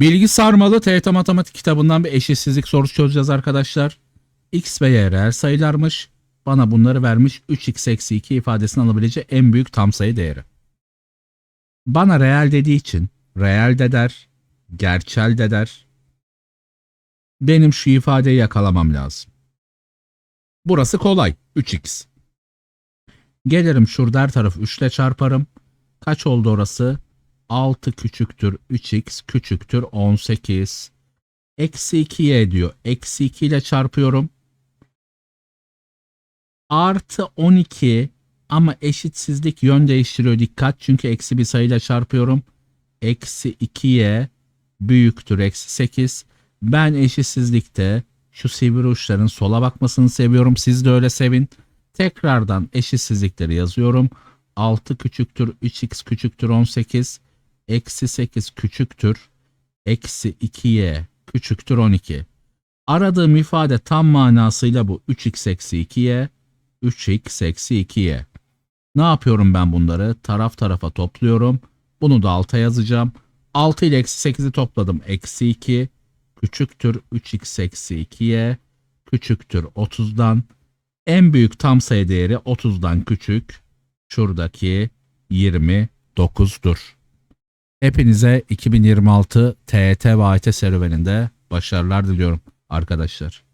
Bilgi sarmalı TYT Matematik kitabından bir eşitsizlik sorusu çözeceğiz arkadaşlar. X ve Y reel sayılarmış. Bana bunları vermiş 3x eksi 2 ifadesini alabileceği en büyük tam sayı değeri. Bana reel dediği için reel de der, gerçel de der. Benim şu ifadeyi yakalamam lazım. Burası kolay. 3x. Gelirim şurada her tarafı 3 ile çarparım. Kaç oldu orası? 6 küçüktür 3x küçüktür 18. Eksi 2y diyor. Eksi 2 ile çarpıyorum. Artı 12 ama eşitsizlik yön değiştiriyor dikkat. Çünkü eksi bir sayıyla çarpıyorum. Eksi 2y büyüktür eksi 8. Ben eşitsizlikte şu sivri uçların sola bakmasını seviyorum. Siz de öyle sevin. Tekrardan eşitsizlikleri yazıyorum. 6 küçüktür 3x küçüktür 18. Eksi 8 küçüktür. Eksi 2y küçüktür 12. Aradığım ifade tam manasıyla bu 3x eksi 2y. 3x eksi 2y. Ne yapıyorum ben bunları? Taraf tarafa topluyorum. Bunu da alta yazacağım. 6 ile eksi 8'i topladım. Eksi 2 küçüktür 3x eksi 2y küçüktür 30'dan. En büyük tam sayı değeri 30'dan küçük. Şuradaki 29'dur. Hepinize 2026 TET ve AYT serüveninde başarılar diliyorum arkadaşlar.